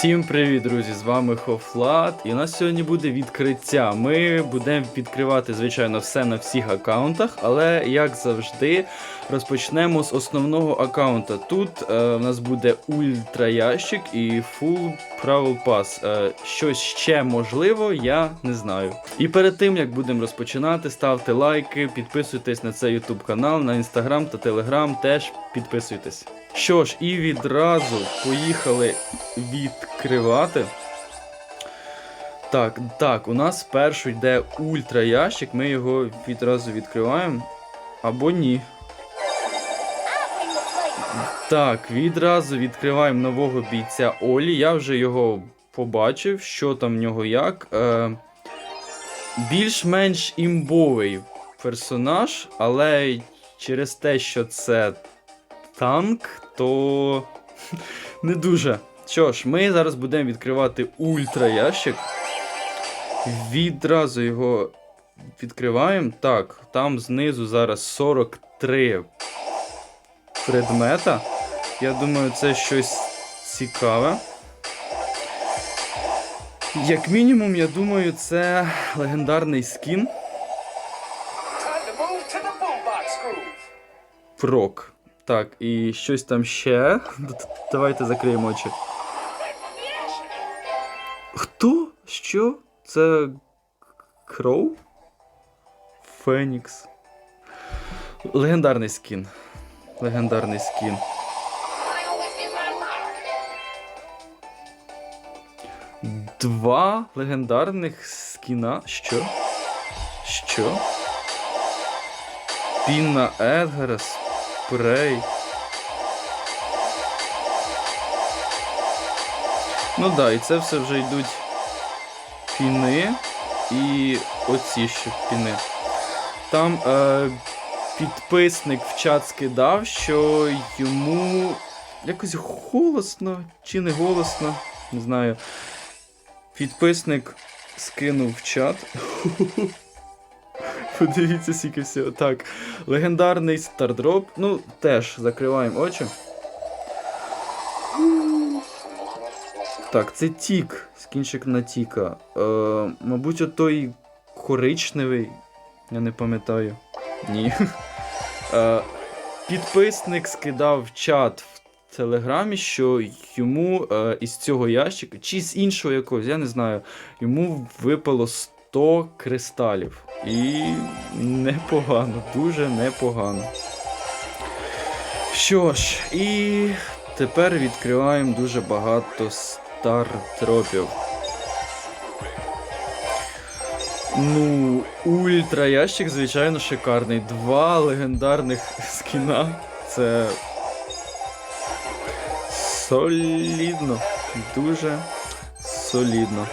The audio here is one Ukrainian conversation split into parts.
Всім привіт, друзі! З вами Хофлат. І у нас сьогодні буде відкриття. Ми будемо відкривати, звичайно, все на всіх аккаунтах, але як завжди, розпочнемо з основного аккаунта. Тут е, у нас буде ультра ящик і Full Travel Pass. Е, щось ще можливо, я не знаю. І перед тим як будемо розпочинати, ставте лайки, підписуйтесь на цей YouTube канал, на інстаграм та телеграм теж підписуйтесь. Що ж, і відразу поїхали відкривати. Так, так, у нас спершу йде ультра ящик, ми його відразу відкриваємо. Або ні. Так, відразу відкриваємо нового бійця Олі. Я вже його побачив, що там в нього як. Е, більш-менш імбовий персонаж, але через те, що це танк, то не дуже. Що ж, ми зараз будемо відкривати ультра ящик. Відразу його відкриваємо. Так, там знизу зараз 43 предмета. Я думаю, це щось цікаве. Як мінімум, я думаю, це легендарний скін. Прок. Так, і щось там ще. Давайте закриємо очі. Хто? Що? Це Кроу? Фенікс. Легендарний скін. Легендарний скін. Два легендарних скіна. Що? Що? Пінна Едгара, спрей. Ну да, і це все вже йдуть піни і оці ще піни. Там е, підписник в чат скидав, що йому якось голосно чи не голосно, не знаю. Підписник скинув в чат. Подивіться, скільки всього. Так, легендарний стардроп. Ну, теж закриваємо очі. Так, це тік, скінчик на тіка. Е, мабуть, отой коричневий. Я не пам'ятаю. Ні. Е, підписник скидав чат в телеграмі, що йому е, із цього ящика, чи з іншого якогось, я не знаю, йому випало 100 кристалів. І непогано, дуже непогано. Що ж, і тепер відкриваємо дуже багато стартропів. Ну, ультра ящик, звичайно, шикарний. Два легендарних скіна. Це солідно. Дуже солідно.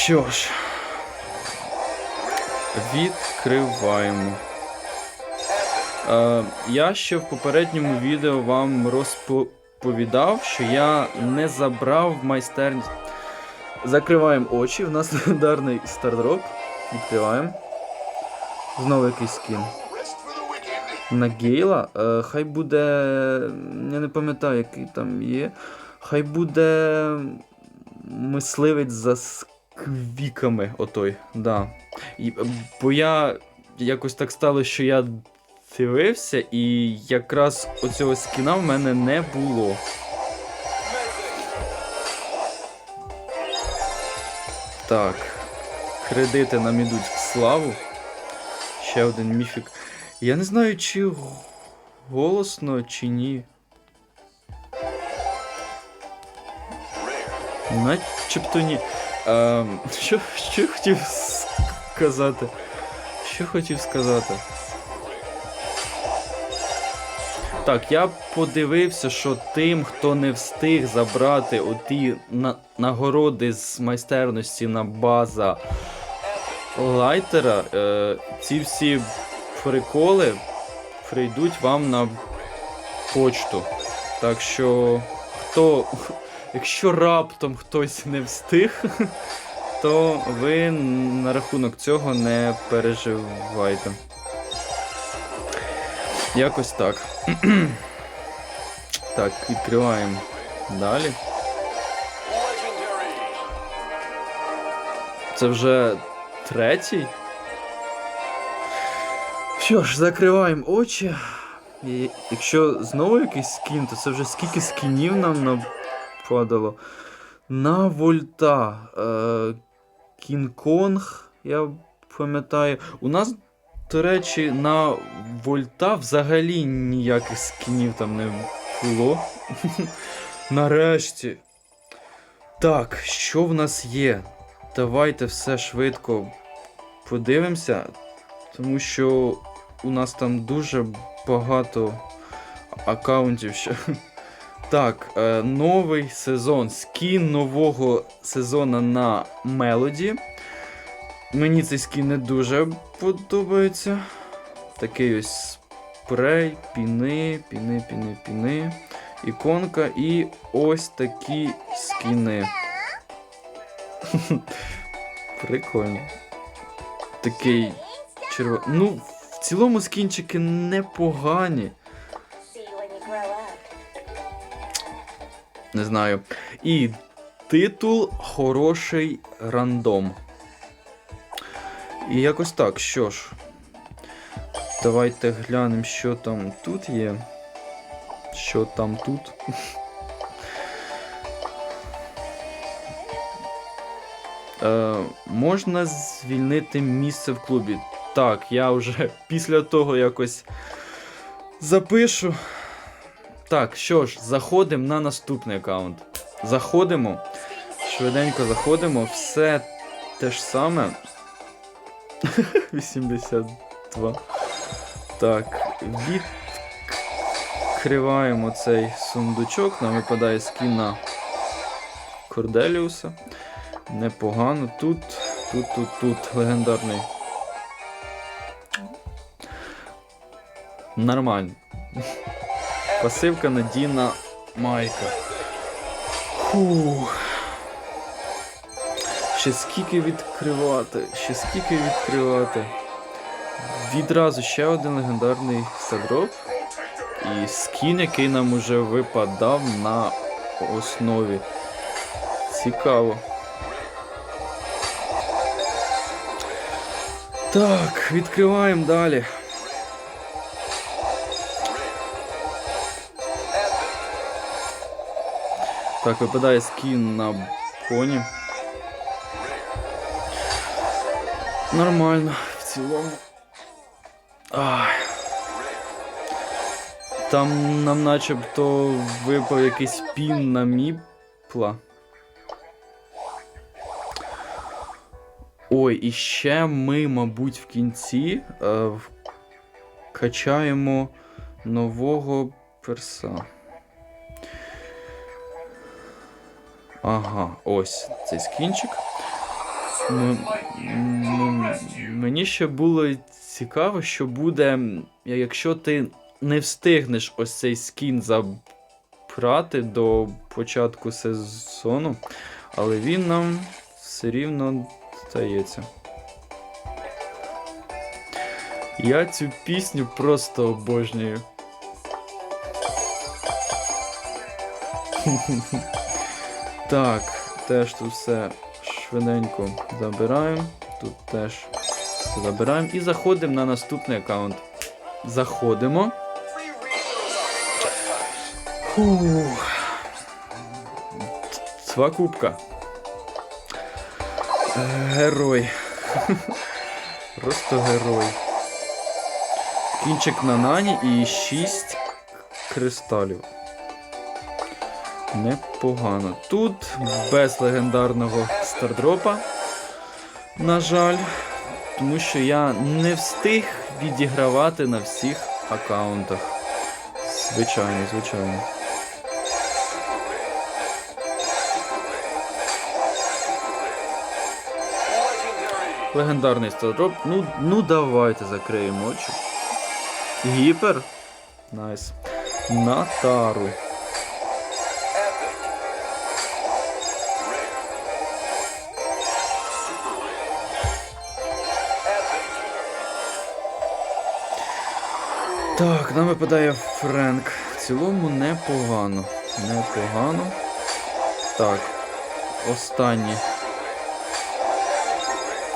Що ж, відкриваємо. Е, я ще в попередньому відео вам розповідав, що я не забрав майстерність. Закриваємо очі, у нас легендарний стардроп. Відкриваємо. Знову якийсь скін. На Гейла. Е, хай буде. Я не пам'ятаю, який там є. Хай буде. Мисливець за сквіками. Отой. Да. І, бо я якось так стало, що я дивився, і якраз оцього скіна в мене не було. Так. Кредити нам ідуть в славу. Ще один міфік. Я не знаю, чи голосно, чи ні. Начебто ні. Ем, що, що хотів сказати? Що хотів сказати? Так, я подивився, що тим, хто не встиг забрати оті на- нагороди з майстерності на база лайтера, е, ці всі приколи прийдуть вам на почту. Так що, хто, Якщо раптом хтось не встиг, то ви на рахунок цього не переживайте. Якось так. так, відкриваємо далі. Це вже третій. Що ж, закриваємо очі. І Якщо знову якийсь скін, то це вже скільки скінів нам на нападало. На вольта. Е, Кінг-Конг, я пам'ятаю. У нас, до речі, на вольта взагалі ніяких скінів там не було. Нарешті. Так, що в нас є? Давайте все швидко подивимося, тому що у нас там дуже багато аккаунтів ще. Так, е, новий сезон. Скін нового сезону на Мелоді. Мені цей скін не дуже подобається. Такий ось спрей, піни, піни, піни, піни. Іконка і ось такі скіни. Прикольно. Такий червоний. Ну, в цілому скінчики непогані. Не знаю. І титул хороший рандом. І якось так, що ж. Давайте глянемо, що там тут є. Що там тут. Е, можна звільнити місце в клубі. Так, я вже після того якось запишу. Так, що ж, заходимо на наступний аккаунт. Заходимо. Швиденько заходимо. Все те ж саме. 82. Так, відкриваємо цей сундучок. Нам випадає скін Корделіуса. Непогано. Тут, тут, тут, тут легендарний. Нормально. Пасивка надійна майка. Фух. Ще скільки відкривати, ще скільки відкривати. Відразу ще один легендарний стардроп. І скін, який нам уже випадав на основі. Цікаво. Так, відкриваємо далі. Так, випадає скін на поні. Нормально, в цілому. Ай. Там нам начебто випав якийсь пін на міпла. Ой, і ще ми, мабуть, в кінці е, качаємо нового перса. Ага, ось цей скінчик. Ну, мені ще було цікаво, що буде, якщо ти не встигнеш ось цей скін забрати до початку сезону, але він нам все рівно стається. Я цю пісню просто обожнюю. Так, теж тут все швиденько забираємо. Тут теж забираємо. І заходимо на наступний аккаунт. Заходимо. Фух. Два кубка. Е, Герой. Просто герой. Кінчик на нані і 6 кристалів. Непогано. Тут без легендарного стардропа. На жаль. Тому що я не встиг відігравати на всіх аккаунтах. Звичайно, звичайно. Легендарний стардроп. Ну, ну давайте закриємо очі. Гіпер. Найс. Натару. Так, нам випадає Френк. В цілому непогано. Непогано. Так. Останні.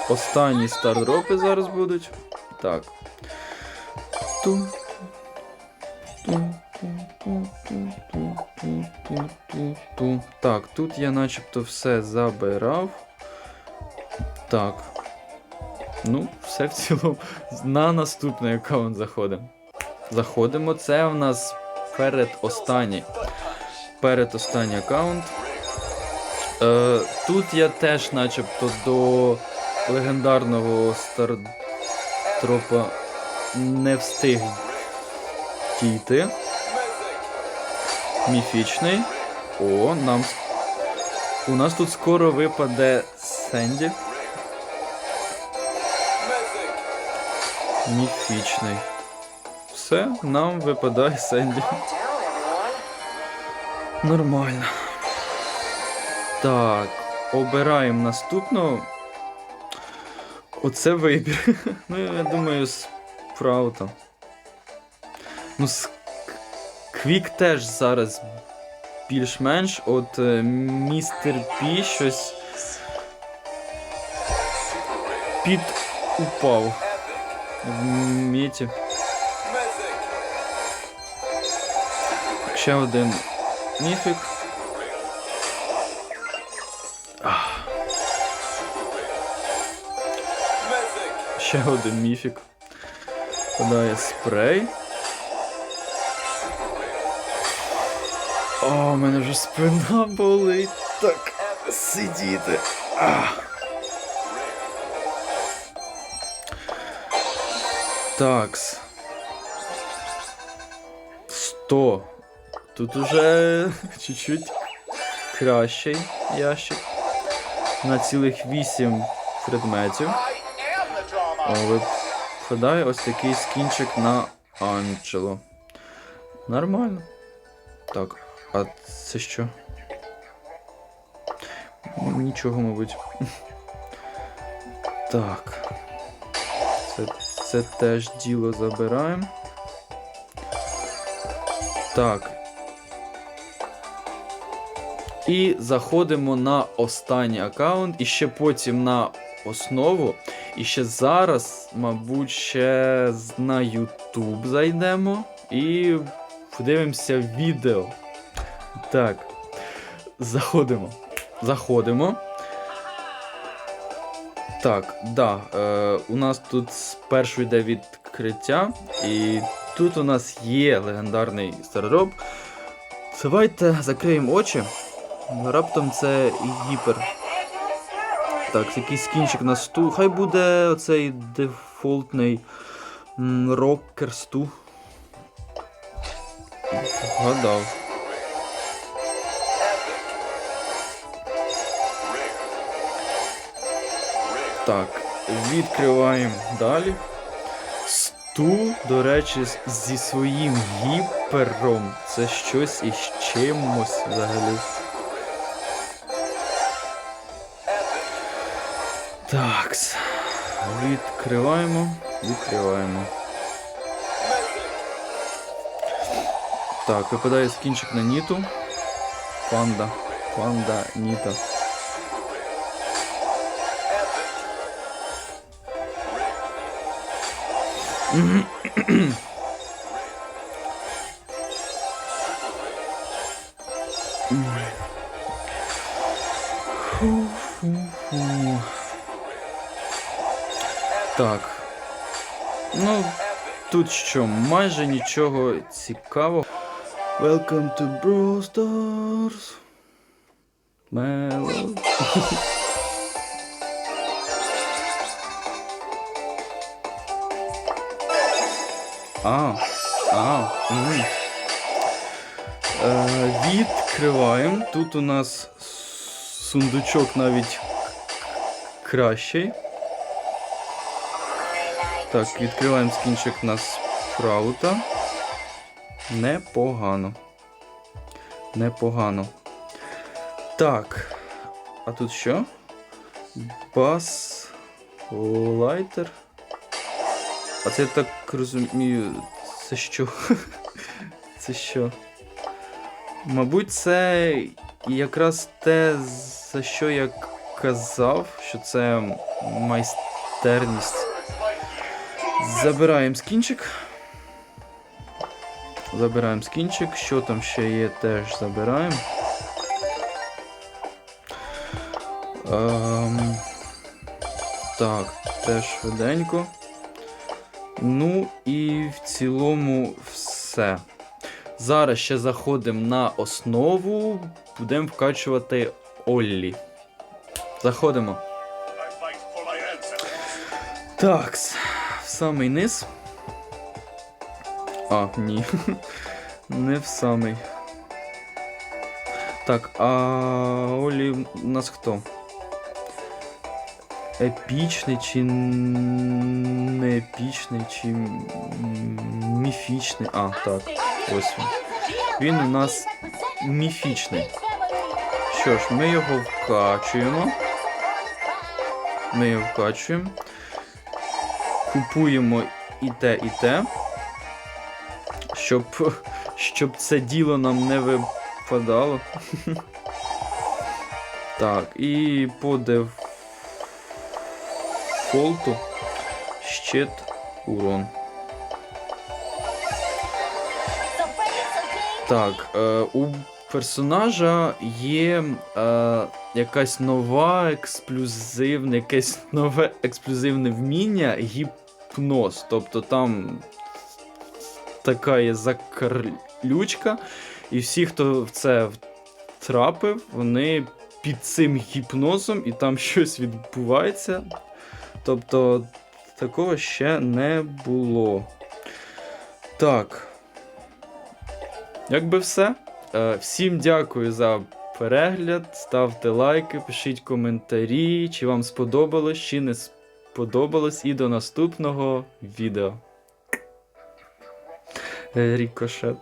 Останні стардропи зараз будуть. Так. Ту. Ту. Так, тут я начебто все забирав. Так. Ну, все в цілому. На наступний аккаунт заходимо. Заходимо. Це в нас передостанній. Передостанній аккаунт. Е, тут я теж начебто до легендарного стартропа не встиг дійти. Міфічний. О, нам. У нас тут скоро випаде Сенді. Міфічний. Все, нам випадає Сенді. Нормально. Так, обираємо наступного. Оце вибір. ну, я думаю, справа. Ну. Квік теж зараз більш-менш. От е, містер Пі щось під упав в міті. Ще один міфік. Ще один міфік. Подає спрей. О, у мене вже спина болить. Так, сидіти. Ах. Такс. 100. Тут уже чуть-чуть кращий ящик. На цілих 8 предметів. Випадає ось такий скінчик на Анджело. Нормально. Так, а це що? Нічого, мабуть. Так. Це, це теж діло забираємо. Так. І заходимо на останній аккаунт, і ще потім на основу. І ще зараз, мабуть, ще на YouTube зайдемо і подивимося відео. Так. Заходимо. Заходимо. Так, да. Е, у нас тут спершу йде відкриття, і тут у нас є легендарний старороб. Давайте закриємо очі. Раптом це гіпер. Так, якийсь скінчик на сту. Хай буде оцей дефолтний рокер сту. Вгадав. Так, відкриваємо далі. Сту, до речі, зі своїм гіпером. Це щось із чимось взагалі. Такс. Відкриваємо. Відкриваємо. Так, випадає скінчик на Ніту. Панда. Панда Ніта. Фу-фу-фу. Так. Ну, тут що, майже нічого цікавого. Welcome to Brawl Stars. Mellow. А, а, м. Е, відкриваємо. Тут у нас сундучок навіть кращий. Так, відкриваємо скінчик на спраута. Непогано. Непогано. Так. А тут що? Бас лайтер. А це я так розумію. Це що? Це що? Мабуть, це якраз те, за що я казав, що це майстерність. Забираємо скінчик. Забираємо скінчик. Що там ще є, теж забираємо. Ем, так, теж швиденько. Ну і в цілому все. Зараз ще заходимо на основу, будемо вкачувати Оллі. Заходимо. Так, в самий низ. А, ні. Не в самий. Так, а Олі у нас хто? Епічний чи не епічний, чи міфічний. А, так, ось він. Він у нас міфічний. Що ж, ми його вкачуємо. Ми його вкачуємо. Купуємо і те, і те. Щоб, щоб це діло нам не випадало. Так, і по дефолту щит урон. Так, е, у персонажа є е, якась нова ексклюзивне, якесь нове ексклюзивне вміння гіпноз. Тобто там така є закарлючка, і всі, хто в це втрапив, вони під цим гіпнозом і там щось відбувається. Тобто такого ще не було. Так. Якби все. Е, Всім дякую за перегляд. Ставте лайки, пишіть коментарі, чи вам сподобалось, чи не сподобалось. І до наступного відео. Е, Рікошет.